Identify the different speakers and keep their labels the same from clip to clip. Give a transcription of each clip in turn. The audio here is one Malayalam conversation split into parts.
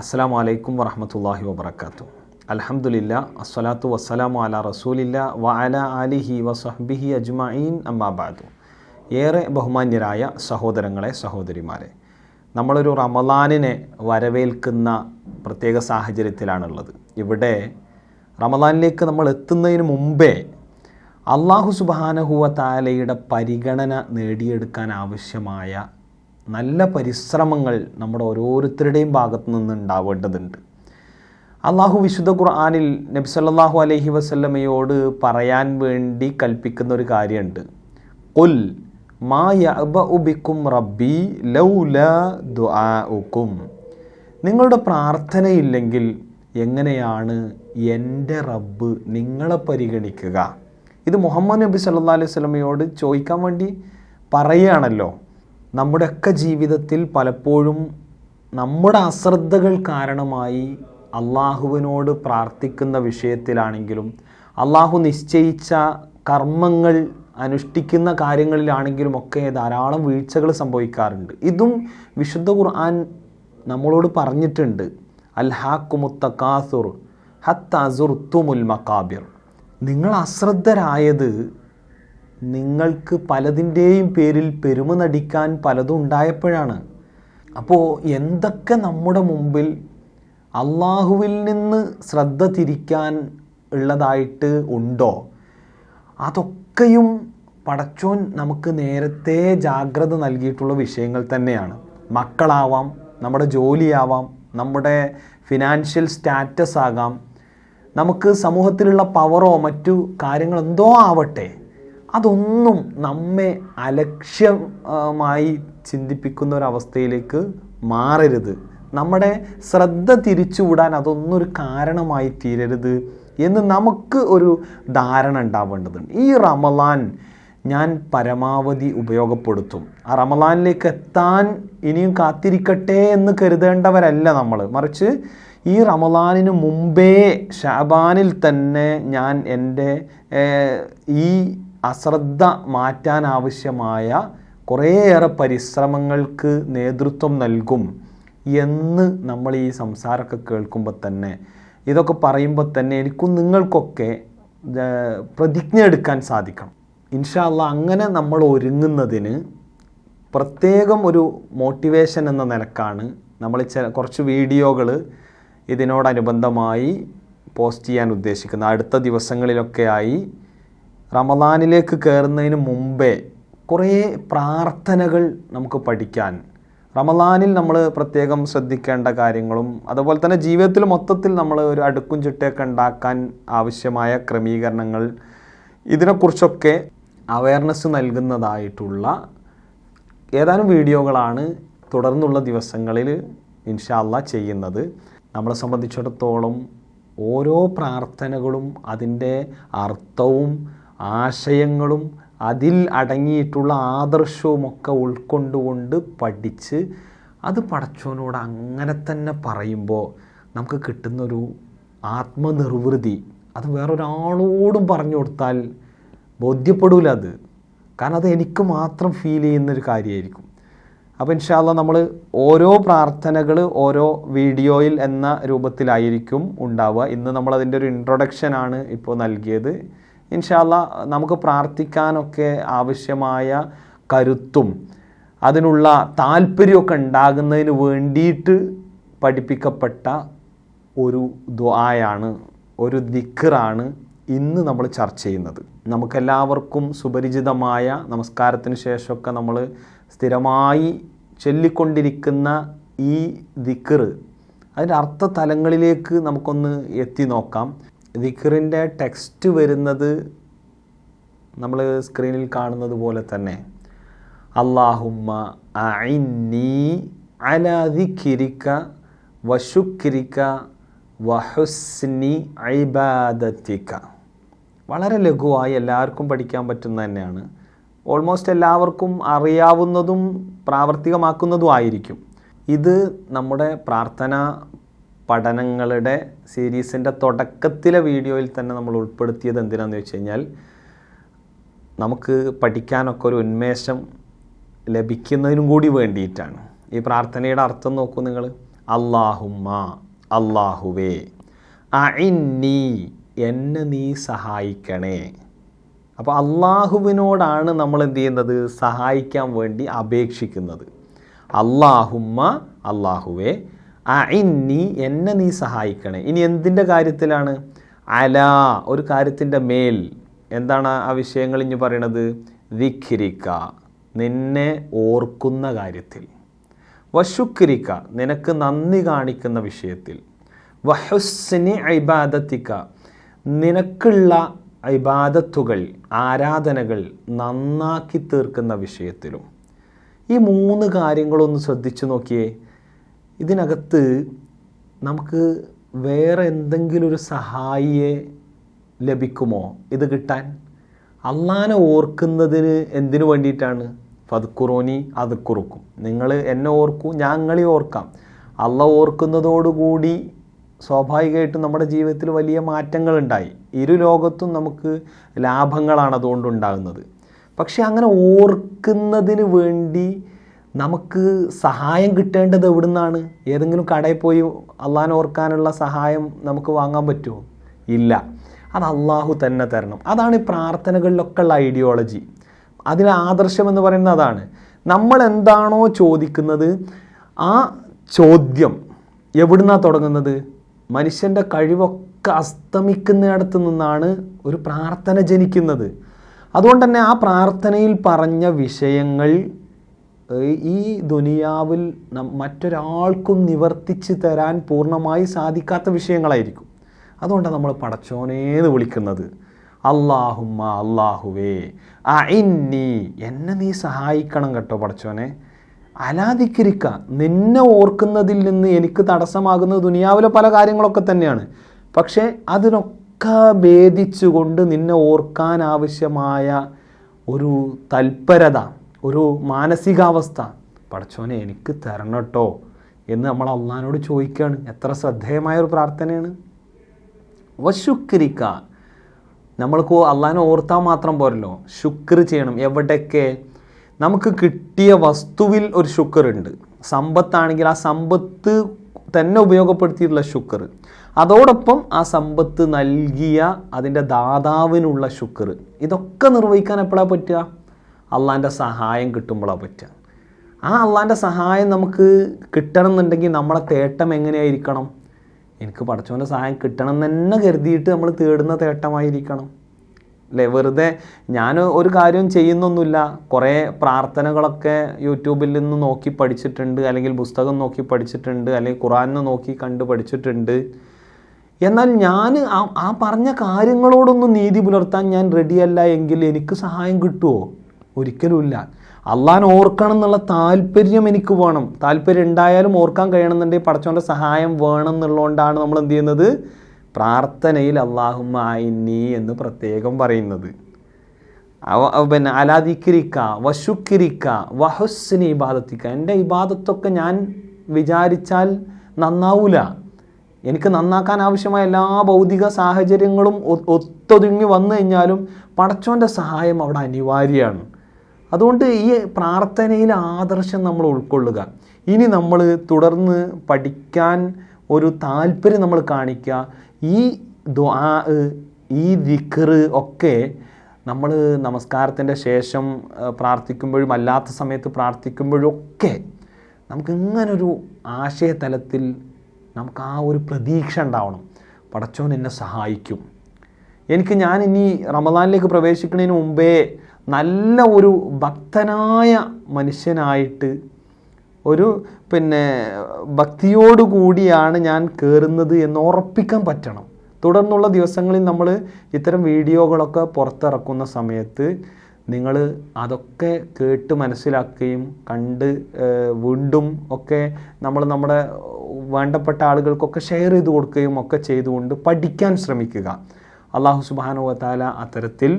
Speaker 1: അസ്സാം വലൈക്കും വറഹമത്തല്ലാഹി വബർക്കാത്തു അലഹമുല്ല അസ്സലാത്തു വസ്സലാമു അല റസൂലില്ല വ അല അലിഹി വസഹ്ബിഹി അജ്മഈൻ അമ്മാബാദു ഏറെ ബഹുമാന്യരായ സഹോദരങ്ങളെ സഹോദരിമാരെ നമ്മളൊരു റമലാനിനെ വരവേൽക്കുന്ന പ്രത്യേക സാഹചര്യത്തിലാണുള്ളത്. ഇവിടെ റമലാനിലേക്ക് നമ്മൾ എത്തുന്നതിന് മുമ്പേ അള്ളാഹു സുബാനഹുവ താലയുടെ പരിഗണന നേടിയെടുക്കാൻ ആവശ്യമായ നല്ല പരിശ്രമങ്ങൾ നമ്മുടെ ഓരോരുത്തരുടെയും ഭാഗത്തു നിന്ന് ഉണ്ടാവേണ്ടതുണ്ട്. അള്ളാഹു വിശുദ്ധ ഖുർആാനിൽ നബി സല്ലല്ലാഹു അലൈഹി വസല്ലമയോട് പറയാൻ വേണ്ടി കൽപ്പിക്കുന്ന ഒരു കാര്യമുണ്ട്. കൊൽ മാ റബ്ബി ലൗല ദുആഉക്കും. നിങ്ങളുടെ പ്രാർത്ഥനയില്ലെങ്കിൽ എങ്ങനെയാണ് എന്റെ റബ്ബ് നിങ്ങളെ പരിഗണിക്കുക? ഇത് മുഹമ്മദ് നബി സല്ലാ അലൈഹി സ്വലമയോട് ചോദിക്കാൻ വേണ്ടി പറയുകയാണല്ലോ. നമ്മുടെയൊക്കെ ജീവിതത്തിൽ പലപ്പോഴും നമ്മുടെ അശ്രദ്ധകൾ കാരണമായി അള്ളാഹുവിനോട് പ്രാർത്ഥിക്കുന്ന വിഷയത്തിലാണെങ്കിലും അള്ളാഹു നിശ്ചയിച്ച കർമ്മങ്ങൾ അനുഷ്ഠിക്കുന്ന കാര്യങ്ങളിലാണെങ്കിലും ഒക്കെ ധാരാളം വീഴ്ചകൾ സംഭവിക്കാറുണ്ട്. ഇതും വിശുദ്ധ ഖുർആൻ നമ്മളോട് പറഞ്ഞിട്ടുണ്ട്. അൽഹാക്കുമുത്തക്കാസുർ തുമുൽ മക്കാബിർ നിങ്ങൾ അശ്രദ്ധരായത് നിങ്ങൾക്ക് പലതിന്റെയും പേരിൽ പെരുമ നടിക്കാൻ പലതും ഉണ്ടായപ്പോഴാണ്. അപ്പോൾ എന്തൊക്കെ നമ്മുടെ മുമ്പിൽ അള്ളാഹുവിൽ നിന്ന് ശ്രദ്ധ തിരിക്കാൻ ഉള്ളതായിട്ട് ഉണ്ടോ? അതൊക്കെയും പടച്ചോൻ നമുക്ക് നേരത്തെ ജാഗ്രത നൽകിയിട്ടുള്ള വിഷയങ്ങൾ തന്നെയാണ്. മക്കളാവാം നമ്മുടെ ജോലിയാവാം നമ്മുടെ ഫിനാൻഷ്യൽ സ്റ്റാറ്റസ് ആകാം. നമുക്ക് സമൂഹത്തിലുള്ള പവറോ മറ്റു കാര്യങ്ങളെന്തോ ആവട്ടെ. അതൊന്നും നമ്മെ അലക്ഷ്യമായി ചിന്തിപ്പിക്കുന്ന ഒരവസ്ഥയിലേക്ക് മാറരുത്. നമ്മുടെ ശ്രദ്ധ തിരിച്ചുവിടാൻ അതൊന്നും ഒരു കാരണമായി തീരരുത് എന്ന് നമുക്ക് ഒരു ധാരണ ഉണ്ടാവേണ്ടതുണ്ട്. ഈ റമലാൻ ഞാൻ പരമാവധി ഉപയോഗപ്പെടുത്തും. ആ റമലാനിലേക്ക് എത്താൻ ഇനിയും കാത്തിരിക്കട്ടെ എന്ന് കരുതേണ്ടവരല്ല നമ്മൾ. മറിച്ച് ഈ റമലാനിന് മുമ്പേ ഷാബാനിൽ തന്നെ ഞാൻ എന്റെ ഈ അശ്രദ്ധ മാറ്റാനാവശ്യമായ കുറേയേറെ പരിശ്രമങ്ങൾക്ക് നേതൃത്വം നൽകും എന്ന് നമ്മൾ ഈ സംസാരമൊക്കെ കേൾക്കുമ്പോൾ തന്നെ ഇതൊക്കെ പറയുമ്പോൾ തന്നെ എനിക്കും നിങ്ങൾക്കൊക്കെ പ്രതിജ്ഞ എടുക്കാൻ സാധിക്കണം. ഇൻഷാല്ല അങ്ങനെ നമ്മൾ ഒരുങ്ങുന്നതിന് പ്രത്യേകം ഒരു മോട്ടിവേഷൻ എന്ന നിലക്കാണ് നമ്മൾ ചില കുറച്ച് വീഡിയോകൾ ഇതിനോടനുബന്ധമായി പോസ്റ്റ് ചെയ്യാൻ ഉദ്ദേശിക്കുന്നത്. അടുത്ത ദിവസങ്ങളിലൊക്കെയായി റമദാനിലേക്ക് കയറുന്നതിന് മുമ്പേ കുറേ പ്രാർത്ഥനകൾ നമുക്ക് പഠിക്കാൻ. റമദാനിൽ നമ്മൾ പ്രത്യേകം ശ്രദ്ധിക്കേണ്ട കാര്യങ്ങളും അതുപോലെ തന്നെ ജീവിതത്തിൽ മൊത്തത്തിൽ നമ്മൾ ഒരു അടുക്കും ചിട്ടയൊക്കെ ഉണ്ടാക്കാൻ ആവശ്യമായ ക്രമീകരണങ്ങൾ ഇതിനെക്കുറിച്ചൊക്കെ അവയർനെസ് നൽകുന്നതായിട്ടുള്ള ഏതാനും വീഡിയോകളാണ് തുടർന്നുള്ള ദിവസങ്ങളിൽ ഇൻഷാല്ല ചെയ്യുന്നത്. നമ്മളെ സംബന്ധിച്ചിടത്തോളം ഓരോ പ്രാർത്ഥനകളും അതിന്റെ അർത്ഥവും ആശയങ്ങളും അതിൽ അടങ്ങിയിട്ടുള്ള ആദർശവുമൊക്കെ ഉൾക്കൊണ്ടുകൊണ്ട് പഠിച്ച് അത് പടച്ചോനോട് അങ്ങനെ തന്നെ പറയുമ്പോൾ നമുക്ക് കിട്ടുന്നൊരു ആത്മനിർവൃതി. അത് വേറൊരാളോടും പറഞ്ഞു കൊടുത്താൽ ബോധ്യപ്പെടില്ല അത്. കാരണം അത് എനിക്ക് മാത്രം ഫീൽ ചെയ്യുന്നൊരു കാര്യമായിരിക്കും. അപ്പോൾ ഇൻഷാല്ല നമ്മൾ ഓരോ പ്രാർത്ഥനകൾ ഓരോ വീഡിയോയിൽ എന്ന രൂപത്തിലായിരിക്കും ഉണ്ടാവുക. ഇന്ന് നമ്മൾ അതിന്റെ ഒരു ഇൻട്രൊഡക്ഷനാണ് ഇപ്പോൾ നൽകിയത്. ഇൻഷാല്ല നമുക്ക് പ്രാർത്ഥിക്കാനൊക്കെ ആവശ്യമായ കരുത്തും അതിനുള്ള താല്പര്യമൊക്കെ ഉണ്ടാകുന്നതിന് വേണ്ടിയിട്ട് പഠിപ്പിക്കപ്പെട്ട ഒരു ദ്വായാണ് ഒരു ദിക്കറാണ് ഇന്ന് നമ്മൾ ചർച്ച ചെയ്യുന്നത്. നമുക്കെല്ലാവർക്കും സുപരിചിതമായ നമസ്കാരത്തിന് ശേഷമൊക്കെ നമ്മൾ സ്ഥിരമായി ചൊല്ലിക്കൊണ്ടിരിക്കുന്ന ഈ ദിക്കറ് അതിന്റെ അർത്ഥ തലങ്ങളിലേക്ക് നമുക്കൊന്ന് എത്തി നോക്കാം. ദിക്കറിന്റെ ടെക്സ്റ്റ് വരുന്നത് നമ്മൾ സ്ക്രീനിൽ കാണുന്നത് പോലെ തന്നെ. അള്ളാഹുമ്മ അഇന്നി അല ദിക്കിരിക്ക വശുക്കിരിക്ക വഹുസ്നി ഐബാദത്തിക്ക വളരെ ലഘുവായി എല്ലാവർക്കും പഠിക്കാൻ പറ്റുന്ന തന്നെയാണ്. ഓൾമോസ്റ്റ് എല്ലാവർക്കും അറിയാവുന്നതും പ്രാവർത്തികമാക്കുന്നതും ആയിരിക്കും. ഇത് നമ്മുടെ പ്രാർത്ഥന പഠനങ്ങളുടെ സീരീസിന്റെ തുടക്കത്തിലെ വീഡിയോയിൽ തന്നെ നമ്മൾ ഉൾപ്പെടുത്തിയത് എന്തിനാണെന്ന് വെച്ച് കഴിഞ്ഞാൽ നമുക്ക് പഠിക്കാനൊക്കെ ഒരു ഉന്മേഷം ലഭിക്കുന്നതിനും കൂടി വേണ്ടിയിട്ടാണ്. ഈ പ്രാർത്ഥനയുടെ അർത്ഥം നോക്കൂ നിങ്ങൾ. അള്ളാഹുമ്മ അള്ളാഹുവേ അഇന്നി എന്നെ നീ സഹായിക്കണേ. അപ്പോൾ അള്ളാഹുവിനോടാണ് നമ്മൾ എന്ത് ചെയ്യുന്നത്? സഹായിക്കാൻ വേണ്ടി അപേക്ഷിക്കുന്നത്. അള്ളാഹുമ്മ അള്ളാഹുവേ അഇന്നി എന്നെ നീ സഹായിക്കണേ. ഇനി എന്തിന്റെ കാര്യത്തിലാണ്? അല ഒരു കാര്യത്തിന്റെ മേൽ. എന്താണ് ആ വിഷയങ്ങൾ ഇനി പറയണത്? വിഖിരിക്ക നിന്നെ ഓർക്കുന്ന കാര്യത്തിൽ. വശുക്രിക്ക നിനക്ക് നന്ദി കാണിക്കുന്ന വിഷയത്തിൽ. വഹുസ്നി ഐബാദത്തിക്ക നിനക്കുള്ള ഇബാദത്തുകൾ ആരാധനകൾ നന്നാക്കി തീർക്കുന്ന വിഷയത്തിലും. ഈ മൂന്ന് കാര്യങ്ങളൊന്ന് ശ്രദ്ധിച്ചു നോക്കിയേ. ഇതിനകത്ത് നമുക്ക് വേറെ എന്തെങ്കിലും ഒരു സഹായിയെ ലഭിക്കുമോ? ഇത് കിട്ടാൻ? അള്ളാനെ ഓർക്കുന്നതിന് എന്തിനു വേണ്ടിയിട്ടാണ്? ഫതുക്കുറോനി അത് കുറുക്കും നിങ്ങൾ എന്നെ ഓർക്കൂ ഞങ്ങളെ ഓർക്കാം. അള്ള ഓർക്കുന്നതോടുകൂടി സ്വാഭാവികമായിട്ടും നമ്മുടെ ജീവിതത്തിൽ വലിയ മാറ്റങ്ങൾ ഉണ്ടായി ഇരു ലോകത്തും നമുക്ക് ലാഭങ്ങളാണ് അതുകൊണ്ടുണ്ടാകുന്നത്. പക്ഷേ അങ്ങനെ ഓർക്കുന്നതിന് വേണ്ടി നമുക്ക് സഹായം കിട്ടേണ്ടത് എവിടെ നിന്നാണ് ഏതെങ്കിലും കടയിൽ പോയി അള്ളാഹാൻ ഓർക്കാനുള്ള സഹായം നമുക്ക് വാങ്ങാൻ പറ്റുമോ? ഇല്ല. അത് അള്ളാഹു തന്നെ തരണം. അതാണ് ഈ പ്രാർത്ഥനകളിലൊക്കെ ഉള്ള ഐഡിയോളജി അതിന് ആദർശം എന്ന് പറയുന്നത് അതാണ്. നമ്മൾ എന്താണോ ചോദിക്കുന്നത് ആ ചോദ്യം എവിടുന്നാണ് തുടങ്ങുന്നത്? മനുഷ്യന്റെ കഴിവൊക്കെ അസ്തമിക്കുന്നിടത്ത് നിന്നാണ് ഒരു പ്രാർത്ഥന ജനിക്കുന്നത്. അതുകൊണ്ട് തന്നെ ആ പ്രാർത്ഥനയിൽ പറഞ്ഞ വിഷയങ്ങൾ ഈ ദുനിയാവിൽ മറ്റൊരാൾക്കും നിവർത്തിച്ച് തരാൻ പൂർണമായി സാധിക്കാത്ത വിഷയങ്ങളായിരിക്കും. അതുകൊണ്ടാണ് നമ്മൾ പടച്ചോനേന്ന് വിളിക്കുന്നത്. അള്ളാഹുമ്മ അള്ളാഹുവേ അഇന്നി എന്നെ നീ സഹായിക്കണം കേട്ടോ പടച്ചോനെ. അലാതിക്കിരിക്ക നിന്നെ ഓർക്കുന്നതിൽ നിന്ന് എനിക്ക് തടസ്സമാകുന്നത് ദുനിയാവിലെ പല കാര്യങ്ങളൊക്കെ തന്നെയാണ്. പക്ഷേ അതിനൊക്കെ ഭേദിച്ചുകൊണ്ട് നിന്നെ ഓർക്കാൻ ആവശ്യമായ ഒരു തൽപരത ഒരു മാനസികാവസ്ഥ. പടച്ചോനെ എനിക്ക് തരണം കേട്ടോ എന്ന് നമ്മൾ അള്ളഹാനോട് ചോദിക്കുകയാണ് എത്ര ശ്രദ്ധേയമായ ഒരു പ്രാർത്ഥനയാണ്. വശുക്രിക്ക. നമ്മൾക്ക് അള്ളഹാനെ ഓർത്താൽ മാത്രം പോരല്ലോ. ശുക്ർ ചെയ്യണം. എവിടെയൊക്കെ? നമുക്ക് കിട്ടിയ വസ്തുവിൽ ഒരു ശുക്ർ ഉണ്ട് സമ്പത്താണെങ്കിൽ ആ സമ്പത്ത് തന്നെ ഉപയോഗപ്പെടുത്തിയിട്ടുള്ള ശുക്ർ. അതോടൊപ്പം ആ സമ്പത്ത് നൽകിയ അതിന്റെ ദാതാവിനുള്ള ശുക്ർ. ഇതൊക്കെ നിർവഹിക്കാൻ എപ്പോഴാണ് പറ്റുക? അള്ളാന്റെ സഹായം കിട്ടുമ്പോഴാണ് പറ്റുക. ആ അള്ളാന്റെ സഹായം നമുക്ക് കിട്ടണം എന്നുണ്ടെങ്കിൽ നമ്മളെ തേട്ടം എങ്ങനെയായിരിക്കണം? എനിക്ക് പഠിച്ചവന്റെ സഹായം കിട്ടണം എന്ന് തന്നെ കരുതിയിട്ട് നമ്മൾ തേടുന്ന തേട്ടമായിരിക്കണം. അല്ലേ? വെറുതെ ഞാൻ ഒരു കാര്യവും ചെയ്യുന്നൊന്നുമില്ല. കുറേ പ്രാർത്ഥനകളൊക്കെ യൂട്യൂബിൽ നിന്ന് നോക്കി പഠിച്ചിട്ടുണ്ട് അല്ലെങ്കിൽ പുസ്തകം നോക്കി പഠിച്ചിട്ടുണ്ട് അല്ലെങ്കിൽ ഖുറാനിൽ നോക്കി കണ്ട് പഠിച്ചിട്ടുണ്ട്. എന്നാൽ ഞാൻ ആ പറഞ്ഞ കാര്യങ്ങളോടൊന്നും നീതി പുലർത്താൻ ഞാൻ റെഡിയല്ല എങ്കിൽ എനിക്ക് സഹായം കിട്ടുമോ ഒരിക്കലുമില്ല. അള്ളാൻ ഓർക്കണം എന്നുള്ള താല്പര്യം എനിക്ക് വേണം. താല്പര്യം ഉണ്ടായാലും ഓർക്കാൻ കഴിയണമെന്നുണ്ടെങ്കിൽ പടച്ചോന്റെ സഹായം വേണം എന്നുള്ളതുകൊണ്ടാണ് നമ്മൾ എന്ത് ചെയ്യുന്നത്? പ്രാർത്ഥനയിൽ അള്ളാഹുമായിനി എന്ന് പ്രത്യേകം പറയുന്നത്. പിന്നെ അലാദിക്കിരിക്ക വശുക്കിരിക്ക വഹുസ്സിനെ ഇബാദത്തിക്ക. എന്റെ ഇബാദത്തൊക്കെ ഞാൻ വിചാരിച്ചാൽ നന്നാവൂല. എനിക്ക് നന്നാക്കാൻ ആവശ്യമായ എല്ലാ ഭൗതിക സാഹചര്യങ്ങളും ഒത്തൊതുങ്ങി വന്നു കഴിഞ്ഞാലും പടച്ചോന്റെ സഹായം അവിടെ അനിവാര്യമാണ്. അതുകൊണ്ട് ഈ പ്രാർത്ഥനയിൽ ആദർശം നമ്മൾ ഉൾക്കൊള്ളുക. ഇനി നമ്മൾ തുടർന്ന് പഠിക്കാൻ ഒരു താല്പര്യം നമ്മൾ കാണിക്കുക. ഈ ദ്വാ ഈ ദിഖർ ഒക്കെ നമ്മൾ നമസ്കാരത്തിന്റെ ശേഷം പ്രാർത്ഥിക്കുമ്പോഴും അല്ലാത്ത സമയത്ത് പ്രാർത്ഥിക്കുമ്പോഴും ഒക്കെ നമുക്ക് ഇങ്ങനൊരു ആശയതലത്തിൽ നമുക്ക് ആ ഒരു പ്രതീക്ഷ ഉണ്ടാവണം. പടച്ചോൻ എന്നെ സഹായിക്കും. എനിക്ക് ഞാൻ ഇനി റമദാനിലേക്ക് പ്രവേശിക്കുന്നതിന് മുമ്പേ നല്ല ഒരു ഭക്തനായ മനുഷ്യനായിട്ട് ഒരു പിന്നെ ഭക്തിയോടുകൂടിയാണ് ഞാൻ കയറുന്നത് എന്ന് ഉറപ്പിക്കാൻ പറ്റണം. തുടർന്നുള്ള ദിവസങ്ങളിൽ നമ്മൾ ഇത്തരം വീഡിയോകളൊക്കെ പുറത്തിറക്കുന്ന സമയത്ത് നിങ്ങൾ അതൊക്കെ കേട്ട് മനസ്സിലാക്കുകയും കണ്ട് വീണ്ടും ഒക്കെ നമ്മൾ നമ്മുടെ വേണ്ടപ്പെട്ട ആളുകൾക്കൊക്കെ ഷെയർ ചെയ്ത് കൊടുക്കുകയും ഒക്കെ ചെയ്തുകൊണ്ട് പഠിക്കാൻ ശ്രമിക്കുക. അള്ളാഹു സുബാനുവത്താല അത്തരത്തിൽ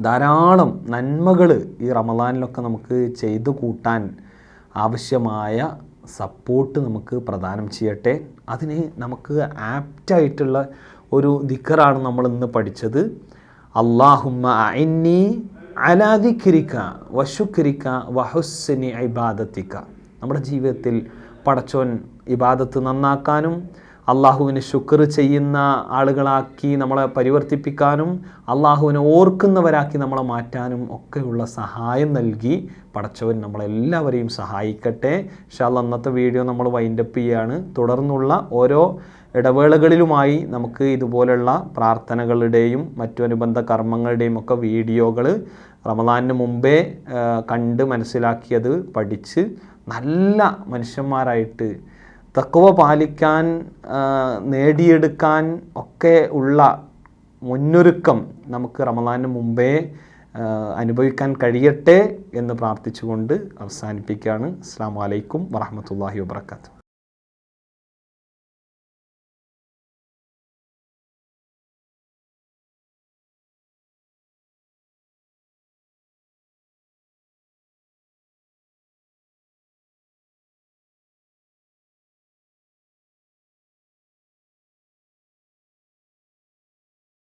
Speaker 1: ധാരാളം നന്മകൾ ഈ റമദാനിലൊക്കെ നമുക്ക് ചെയ്തു കൂട്ടാൻ ആവശ്യമായ സപ്പോർട്ട് നമുക്ക് പ്രദാനം ചെയ്യട്ടെ. അതിന് നമുക്ക് ആപ്റ്റായിട്ടുള്ള ഒരു ദിക്കറാണ് നമ്മൾ ഇന്ന് പഠിച്ചത്. അള്ളാഹുമ്മ അഇന്നി അലാ ദിക്രിക വശുക്രിക വഹുസ്നി ഇബാദത്തിക്ക നമ്മുടെ ജീവിതത്തിൽ പടച്ചോൻ ഇബാദത്ത് നന്നാക്കാനും അള്ളാഹുവിന് ശുക്ർ ചെയ്യുന്ന ആളുകളാക്കി നമ്മളെ പരിവർത്തിപ്പിക്കാനും അള്ളാഹുവിനെ ഓർക്കുന്നവരാക്കി നമ്മളെ മാറ്റാനും ഒക്കെയുള്ള സഹായം നൽകി പടച്ചവൻ നമ്മളെല്ലാവരെയും സഹായിക്കട്ടെ. ഷാല്ല അന്നത്തെ വീഡിയോ നമ്മൾ വൈൻഡപ്പ് ചെയ്യുകയാണ് തുടർന്നുള്ള ഓരോ ഇടവേളകളിലുമായി നമുക്ക് ഇതുപോലുള്ള പ്രാർത്ഥനകളുടെയും മറ്റു അനുബന്ധ കർമ്മങ്ങളുടെയും ഒക്കെ വീഡിയോകൾ റമദാനിന് മുമ്പേ കണ്ട് മനസ്സിലാക്കിയത് പഠിച്ച് നല്ല മനുഷ്യന്മാരായിട്ട് തക്കവ പാലിക്കാൻ നേടിയെടുക്കാൻ ഒക്കെ ഉള്ള മുന്നൊരുക്കം നമുക്ക് റമദാന് മുമ്പേ അനുഭവിക്കാൻ കഴിയട്ടെ എന്ന് പ്രാർത്ഥിച്ചുകൊണ്ട് അവസാനിപ്പിക്കുകയാണ്. അസ്സാം വലൈക്കും വറഹമത്തല്ലാഹി വാബർക്കാത്തു